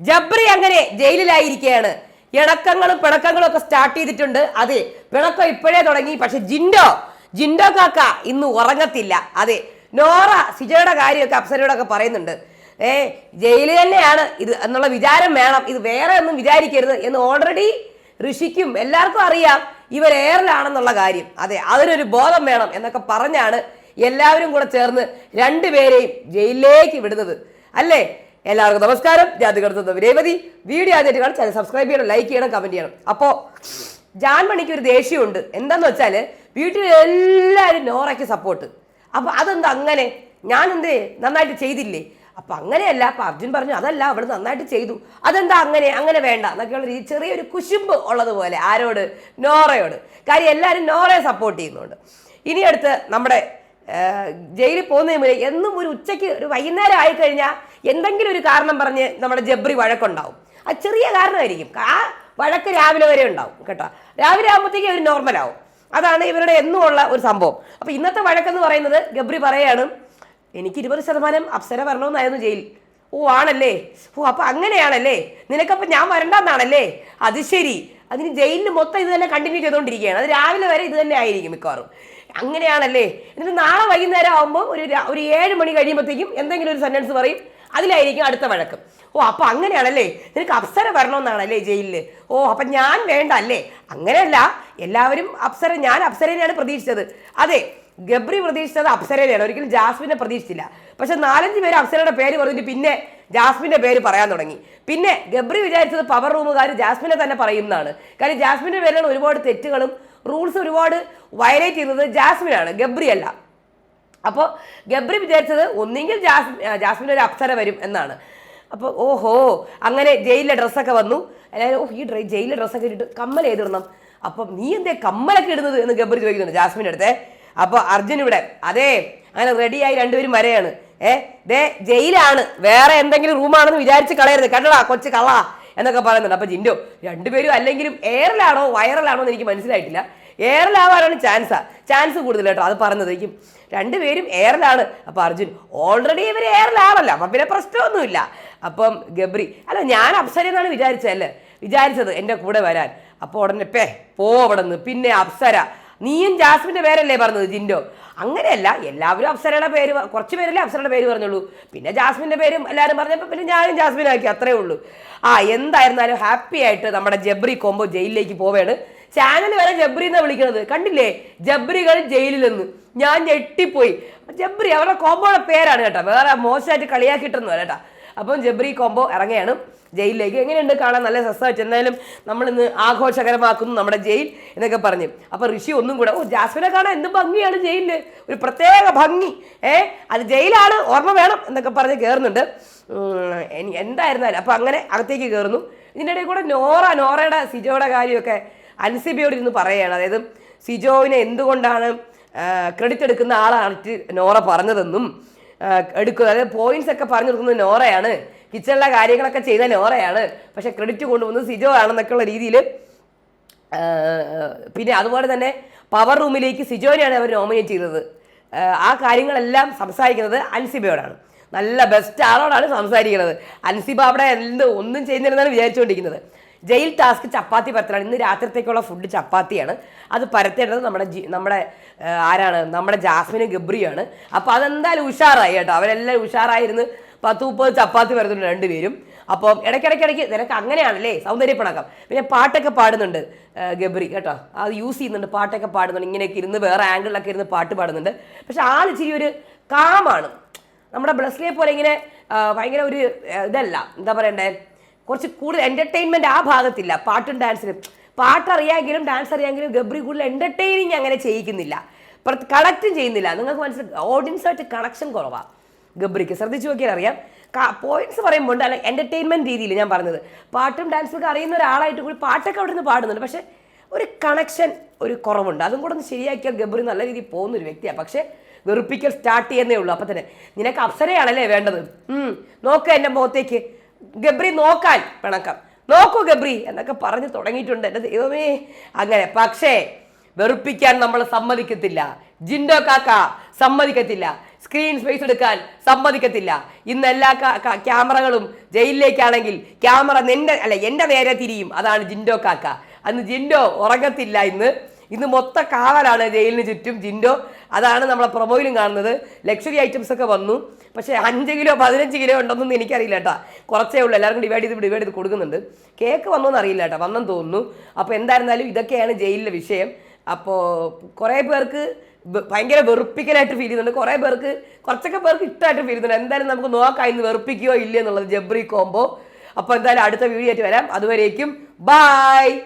ജബ്രി അങ്ങനെ ജയിലിലായിരിക്കുകയാണ് ഇണക്കങ്ങളും പിണക്കങ്ങളും ഒക്കെ സ്റ്റാർട്ട് ചെയ്തിട്ടുണ്ട്. അതെ പിണക്കം ഇപ്പോഴേ തുടങ്ങി. പക്ഷെ ജിൻഡോ ജിൻഡോ കാക്ക ഇന്ന് ഉറങ്ങത്തില്ല. അതെ നോറ സിജയുടെ കാര്യമൊക്കെ അപ്സരയോടൊക്കെ പറയുന്നുണ്ട്. ഏ ജയിൽ തന്നെയാണ്. ഇത് എന്നുള്ള വിചാരം വേണം. ഇത് വേറെ ഒന്നും വിചാരിക്കരുത് എന്ന് ഓൾറെഡി ഋഷിക്കും എല്ലാവർക്കും അറിയാം. ഇവർ എയറിലാണെന്നുള്ള കാര്യം. അതെ അതിനൊരു ബോധം വേണം എന്നൊക്കെ പറഞ്ഞാണ് എല്ലാവരും കൂടെ ചേർന്ന് രണ്ടുപേരെയും ജയിലിലേക്ക് വിടുന്നത്. അല്ലേ? എല്ലാവർക്കും നമസ്കാരം. ജാതികർത്തുന്ന രേവതി. വീഡിയോ ആദ്യമായിട്ട് ചാനൽ സബ്സ്ക്രൈബ് ചെയ്യണം ലൈക്ക് ചെയ്യണം കമന്റ് ചെയ്യണം. അപ്പോൾ ജാൻമണിക്ക് ഒരു ദേഷ്യമുണ്ട്. എന്താന്ന് വെച്ചാൽ വീട്ടിൽ എല്ലാവരും നോറയ്ക്ക് സപ്പോർട്ട് അപ്പോൾ അതെന്താ അങ്ങനെ? ഞാൻ എന്തേ നന്നായിട്ട് ചെയ്തില്ലേ? അപ്പൊ അങ്ങനെയല്ല. അപ്പൊ അർജുൻ പറഞ്ഞു അതല്ല അവൾ നന്നായിട്ട് ചെയ്തു. അതെന്താ അങ്ങനെ? അങ്ങനെ വേണ്ട എന്നൊക്കെയുള്ള രീതി ചെറിയൊരു കുശുമ്പ് ഉള്ളതുപോലെ ആരോട്? നോറയോട്. കാര്യം എല്ലാവരും നോറയെ സപ്പോർട്ട് ചെയ്യുന്നുണ്ട്. ഇനി അടുത്ത് നമ്മുടെ ജയിലിൽ പോകുന്നതിന് മുന്നേ എന്നും ഒരു ഉച്ചയ്ക്ക് ഒരു വൈകുന്നേരം ആയിക്കഴിഞ്ഞാൽ എന്തെങ്കിലും ഒരു കാരണം പറഞ്ഞ് നമ്മുടെ ജബ്രി വഴക്കുണ്ടാവും. ആ ചെറിയ കാരണമായിരിക്കും. ആ വഴക്ക് രാവിലെ വരെ ഉണ്ടാവും കേട്ടോ. രാവിലെ ആകുമ്പോഴത്തേക്കും ഒരു നോർമലാവും അതാണ് ഇവരുടെ എന്നും ഉള്ള ഒരു സംഭവം. അപ്പോൾ ഇന്നത്തെ വഴക്കെന്ന് പറയുന്നത് ഗബ്രി പറയാണ് എനിക്ക് ഇരുപത് ശതമാനം അപ്സര വരണമെന്നായിരുന്നു ജയിൽ. ഓ ആണല്ലേ? ഓ അപ്പോൾ അങ്ങനെയാണല്ലേ? നിനക്കപ്പം ഞാൻ വരണ്ടെന്നാണല്ലേ? അത് ശരി. അതിന് ജയിലിൽ മൊത്തം ഇത് തന്നെ കണ്ടിന്യൂ ചെയ്തുകൊണ്ടിരിക്കുകയാണ് അത് രാവിലെ വരെ ഇത് തന്നെ ആയിരിക്കും മിക്കവാറും. അങ്ങനെയാണല്ലേ? എന്നിട്ട് നാളെ വൈകുന്നേരം ആകുമ്പോൾ ഒരു ഒരു ഏഴ് മണി കഴിയുമ്പോഴത്തേക്കും എന്തെങ്കിലും ഒരു സെന്റൻസ് പറയും. അതിലായിരിക്കും അടുത്ത വഴക്ക്. ഓ അപ്പോൾ അങ്ങനെയാണല്ലേ? നിനക്ക് അപ്സര വരണമെന്നാണല്ലേ ജയിലിൽ ഓ അപ്പം ഞാൻ വേണ്ട അല്ലേ അങ്ങനെയല്ല. എല്ലാവരും അപ്സര ഞാൻ അപ്സരനെയാണ് പ്രതീക്ഷിച്ചത്. അതെ ഗബ്രി പ്രതീക്ഷിച്ചത് അപ്സരനെയാണ് ഒരിക്കലും ജാസ്മിനെ പ്രതീക്ഷിച്ചില്ല. പക്ഷെ നാലഞ്ച് പേര് അപ്സരയുടെ പേര് പറഞ്ഞിട്ട് പിന്നെ ജാസ്മിന്റെ പേര് പറയാൻ തുടങ്ങി. പിന്നെ ഗബ്രി വിചാരിച്ചത് പവർ റൂമുകാർ ജാസ്മിനെ തന്നെ പറയുന്നതാണ്. കാര്യം ജാസ്മിന്റെ പേരിലാണ് ഒരുപാട് തെറ്റുകളും റൂൾസ് ഒരുപാട് വയലേറ്റ് ചെയ്യുന്നത് ജാസ്മിനാണ് ഗബ്രി അല്ല അപ്പോൾ ഗബ്രി വിചാരിച്ചത് ഒന്നെങ്കിൽ ജാസ്മി ജാസ്മിൻ ഒരു അപ്സര വരും എന്നാണ്. അപ്പോൾ ഓഹോ അങ്ങനെ ജയിലിലെ ഡ്രസ്സൊക്കെ വന്നു. എല്ലാവരും ഓ ഈ ഡ്രൈ ജയിലിലെ ഡ്രസ്സൊക്കെ ഇട്ടിട്ട് കമ്മൽ ഏതിടണം? അപ്പം നീ എന്തേ കമ്മലൊക്കെ ഇടുന്നത് എന്ന് ഗബ്രി ചോദിക്കുന്നുണ്ട് ജാസ്മിന്റെ അടുത്തേ. അപ്പോൾ അർജുൻ ഇവിടെ. അതെ അങ്ങനെ റെഡിയായി രണ്ടുപേരും വരെയാണ്. ഏ ദേ ജയിലാണ്. വേറെ എന്തെങ്കിലും റൂമാണെന്ന് വിചാരിച്ച് കളയരുത്. കണ്ടടാ കൊച്ചു കള്ളാ എന്നൊക്കെ പറയുന്നുണ്ട്. അപ്പൊ ജിൻഡോ രണ്ടുപേരും അല്ലെങ്കിലും എയറിലാണോ വൈറലാണോ എന്ന് എനിക്ക് മനസ്സിലായിട്ടില്ല. എയറിലാവാനാണ് ചാൻസാ ചാൻസ് കൂടുതൽ കേട്ടോ. അത് പറഞ്ഞതേക്കും രണ്ടുപേരും എയറിലാണ് അപ്പൊ അർജുൻ ഓൾറെഡി ഇവർ എയറിലാണല്ലോ അപ്പൊ പിന്നെ പ്രശ്നമൊന്നുമില്ല. അപ്പം ഗബ്രി അല്ല ഞാൻ അപ്സര എന്നാണ് വിചാരിച്ചതല്ലേ വിചാരിച്ചത് എന്റെ കൂടെ വരാൻ. അപ്പോൾ ഉടനെ പേ പോ അവിടെ നിന്ന്. പിന്നെ അപ്സര. നീയും ജാസ്മിന്റെ പേരല്ലേ പറഞ്ഞത് ജിൻഡോ? അങ്ങനെയല്ല എല്ലാവരും അപ്സരയുടെ പേര് കുറച്ച് പേരല്ലേ അപ്സരയുടെ പേര് പറഞ്ഞുള്ളൂ. പിന്നെ ജാസ്മിന്റെ പേരും എല്ലാവരും പറഞ്ഞപ്പോൾ പിന്നെ ഞാനും ജാസ്മിൻ ആക്കി അത്രേ ഉള്ളൂ. ആ എന്തായിരുന്നാലും ഹാപ്പി ആയിട്ട് നമ്മുടെ ജബ്രി കോമ്പോ ജയിലിലേക്ക് പോവേണ്. ചാനൽ വരെ ജബ്രി എന്നാ വിളിക്കുന്നത് കണ്ടില്ലേ? ജബ്രികൾ ജയിലിൽ നിന്ന് ഞാൻ ഞെട്ടിപ്പോയി. ജബ്രി അവരുടെ കോമ്പോയുടെ പേരാണ് കേട്ടോ. വേറെ മോശമായിട്ട് കളിയാക്കിയിട്ടൊന്നും കേട്ടോ. അപ്പം ജബ്രി കോംബോ ഇറങ്ങുകയാണ്. ജയിലിലേക്ക് എങ്ങനെയുണ്ട് കാണാൻ നല്ല രസമായിട്ട്. എന്തായാലും നമ്മൾ ഇന്ന് ആഘോഷകരമാക്കുന്നു നമ്മുടെ ജയിൽ എന്നൊക്കെ പറഞ്ഞു. അപ്പൊ ഋഷി ഒന്നും കൂടെ ഓ ജാസ്മിനെ കാണാൻ എന്ത് ഭംഗിയാണ് ജയിലിൽ. ഒരു പ്രത്യേക ഭംഗി. ഏ അത് ജയിലാണ് ഓർമ്മ വേണം എന്നൊക്കെ പറഞ്ഞ് കയറുന്നുണ്ട് എന്തായിരുന്നാലും. അപ്പൊ അങ്ങനെ അകത്തേക്ക് കയറുന്നു ഇതിന്റെ ഇടയിൽ കൂടെ നോറ നോറയുടെ സിജോയുടെ കാര്യമൊക്കെ അൻസിബിയോട് ഇരുന്ന് പറയുകയാണ്. അതായത് സിജോവിനെ എന്തുകൊണ്ടാണ് ക്രെഡിറ്റ് എടുക്കുന്ന ആളാണ് നോറ പറഞ്ഞതെന്നും എടുക്കുക. അതായത് പോയിന്റ്സ് ഒക്കെ പറഞ്ഞു കൊടുക്കുന്നത് നോറയാണ്. കിച്ചണിലെ കാര്യങ്ങളൊക്കെ ചെയ്ത നോറയാണ്. പക്ഷെ ക്രെഡിറ്റ് കൊണ്ടുവന്നത് സിജോ ആണെന്നൊക്കെയുള്ള രീതിയിൽ പിന്നെ അതുപോലെ തന്നെ പവർ റൂമിലേക്ക് സിജോനെയാണ് അവർ നോമിനേറ്റ് ചെയ്തത്. ആ കാര്യങ്ങളെല്ലാം സംസാരിക്കുന്നത് അൻസിബയോടാണ്. നല്ല ബെസ്റ്റ് ആളോടാണ് സംസാരിക്കുന്നത്. അൻസിബ അവിടെ എന്ത് ഒന്നും ചെയ്യുന്നില്ലെന്നാണ് വിചാരിച്ചുകൊണ്ടിരിക്കുന്നത്. ജയിൽ ടാസ്ക് ചപ്പാത്തി പരത്തലാണ്. ഇന്ന് രാത്രിത്തേക്കുള്ള ഫുഡ് ചപ്പാത്തിയാണ്. അത് പരത്തേണ്ടത് നമ്മുടെ നമ്മുടെ ആരാണ്? നമ്മുടെ ജാസ്മിനും ഗബ്രിയാണ് അപ്പോൾ അതെന്തായാലും ഉഷാറായി കേട്ടോ. അവരെല്ലാം ഉഷാറായിരുന്ന് പത്ത് മുപ്പത് ചപ്പാത്തി പരത്തുണ്ട് രണ്ടുപേരും. അപ്പോൾ ഇടയ്ക്കിടയ്ക്കിടയ്ക്ക് നിനക്ക് അങ്ങനെയാണല്ലേ? സൗന്ദര്യപ്പണക്കം പിന്നെ പാട്ടൊക്കെ പാടുന്നുണ്ട് ഗബ്രി കേട്ടോ. അത് യൂസ് ചെയ്യുന്നുണ്ട് പാട്ടൊക്കെ പാടുന്നുണ്ട്. ഇങ്ങനെയൊക്കെ ഇരുന്ന് വേറെ ആംഗിളിലൊക്കെ ഇരുന്ന് പാട്ട് പാടുന്നുണ്ട്. പക്ഷെ ആൾ ഇച്ചിരി ഒരു കാമാണ്. നമ്മുടെ ബ്ലസ്ലിയെ പോലെ ഇങ്ങനെ ഭയങ്കര ഒരു ഇതല്ല. എന്താ പറയണ്ടേ? കുറച്ച് കൂടുതൽ എന്റർടൈൻമെന്റ് ആ ഭാഗത്തില്ല. പാട്ടും ഡാൻസിനും പാട്ടറിയാമെങ്കിലും ഡാൻസ് അറിയാമെങ്കിലും ഗബ്രി കൂടുതൽ എന്റർടൈനിങ് അങ്ങനെ ചെയ്യിക്കുന്നില്ല. കണക്റ്റും ചെയ്യുന്നില്ല. നിങ്ങൾക്ക് മനസ്സിലായി ഓഡിയൻസായിട്ട് കണക്ഷൻ കുറവാണ് ഗബ്രിക്ക് ശ്രദ്ധിച്ചു നോക്കിയാൽ അറിയാം. പോയിന്റ്സ് പറയുമ്പോൾ അല്ല എന്റർടൈൻമെന്റ് രീതിയിൽ ഞാൻ പറഞ്ഞത്. പാട്ടും ഡാൻസും ഒക്കെ അറിയുന്ന ഒരാളായിട്ട് കൂടി പാട്ടൊക്കെ അവിടെ നിന്ന് പാടുന്നുണ്ട്. പക്ഷേ ഒരു കണക്ഷൻ ഒരു കുറവുണ്ട്. അതും കൂടെ ഒന്ന് ശരിയാക്കിയാൽ ഗബ്രി നല്ല രീതിയിൽ പോകുന്ന ഒരു വ്യക്തിയാണ് പക്ഷേ വെറുപ്പിക്കൽ സ്റ്റാർട്ട് ചെയ്യുന്നേ ഉള്ളൂ. അപ്പം തന്നെ നിനക്ക് അപ്സരയാണല്ലേ വേണ്ടത്? നോക്കുക നോക്ക് എന്റെ മുഖത്തേക്ക്. ഗബ്രി നോക്കാൻ പിണക്കം. നോക്കൂ ഗബ്രി എന്നൊക്കെ പറഞ്ഞു തുടങ്ങിയിട്ടുണ്ട്. എന്റെ ദൈവമേ അങ്ങനെ. പക്ഷേ വെറുപ്പിക്കാൻ നമ്മൾ സമ്മതിക്കത്തില്ല. ജിൻഡോ കാക്ക സമ്മതിക്കത്തില്ല. സ്ക്രീൻ സ്പേസ് എടുക്കാൻ സമ്മതിക്കത്തില്ല. ഇന്ന് എല്ലാ ക്യാമറകളും ജയിലിലേക്കാണെങ്കിൽ ക്യാമറ നിന്റെ അല്ല എന്റെ നേരെ തിരിയും. അതാണ് ജിൻഡോ കാക്ക. അന്ന് ജിൻഡോ ഉറങ്ങത്തില്ല ഇന്ന്. ഇന്ന് മൊത്ത കാവലാണ് ജയിലിന് ചുറ്റും ജിൻഡോ. അതാണ് നമ്മളെ പ്രൊമോയിലും കാണുന്നത്. ലക്ഷറി ഐറ്റംസ് ഒക്കെ വന്നു. പക്ഷേ അഞ്ച് കിലോ പതിനഞ്ച് കിലോ ഉണ്ടെന്നൊന്നും എനിക്കറിയില്ല കേട്ടോ. കുറച്ചേ ഉള്ളൂ. എല്ലാവർക്കും ഡിവൈഡ് ചെയ്ത് ഡിവൈഡ് ചെയ്ത് കൊടുക്കുന്നുണ്ട്. കേക്ക് വന്നോന്ന് അറിയില്ല കേട്ടോ. വന്നെന്ന് തോന്നുന്നു. അപ്പോൾ എന്തായിരുന്നാലും ഇതൊക്കെയാണ് ജയിലിലെ വിഷയം. അപ്പോൾ കുറേ പേർക്ക് ഭയങ്കര വെറുപ്പിക്കലായിട്ട് ഫീൽ ചെയ്യുന്നുണ്ട്. കുറേ പേർക്ക് കുറച്ചൊക്കെ പേർക്ക് ഇഷ്ടമായിട്ട് ഫീൽ ചെയ്യുന്നുണ്ട്. എന്തായാലും നമുക്ക് നോക്കാം ഇന്ന് വെറുപ്പിക്കുകയോ ഇല്ലേ എന്നുള്ളത് ജബ്രി കോംബോ അപ്പോൾ എന്തായാലും അടുത്ത വീഡിയോ ആയിട്ട് വരാം. അതുവരേക്കും ബായ്